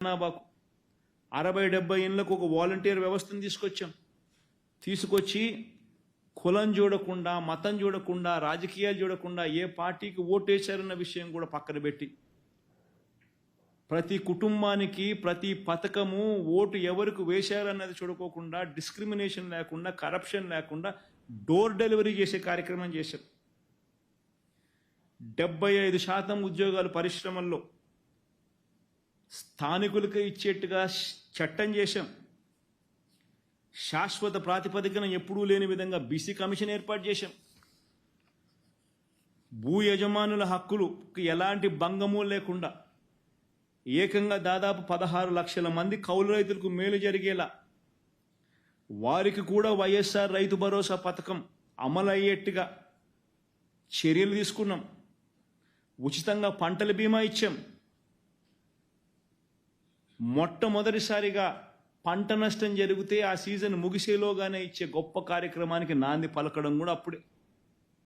జనాభాకు అరవై డెబ్బై ఇళ్ళకు ఒక వాలంటీర్ వ్యవస్థను తీసుకొచ్చాం. తీసుకొచ్చి కులం చూడకుండా మతం చూడకుండా రాజకీయాలు చూడకుండా ఏ పార్టీకి ఓటేశారన్న విషయం కూడా పక్కన పెట్టి ప్రతి కుటుంబానికి ప్రతి పథకము ఓటు ఎవరికి వేశారన్నది చూడుకోకుండా డిస్క్రిమినేషన్ లేకుండా కరప్షన్ లేకుండా డోర్ డెలివరీ చేసే కార్యక్రమం చేశాం డెబ్బై ఐదు శాతం ఉద్యోగాలు పరిశ్రమల్లో స్థానికులకు ఇచ్చేట్టుగా చట్టం చేశాం. శాశ్వత ప్రాతిపదికన ఎప్పుడూ లేని విధంగా బీసీ కమిషన్ ఏర్పాటు చేశాం. భూ యజమానుల హక్కులుకి ఎలాంటి భంగము లేకుండా ఏకంగా దాదాపు పదహారు లక్షల మంది కౌలు రైతులకు మేలు జరిగేలా వారికి కూడా వైఎస్ఆర్ రైతు భరోసా పథకం అమలు అయ్యేట్టుగా చర్యలు తీసుకున్నాం. ఉచితంగా పంటల బీమా ఇచ్చాం. మొట్టమొదటిసారిగా పంట నష్టం జరిగితే ఆ సీజన్ ముగిసేలోగానే ఇచ్చే గొప్ప కార్యక్రమానికి నాంది పలకడం కూడా అప్పుడే.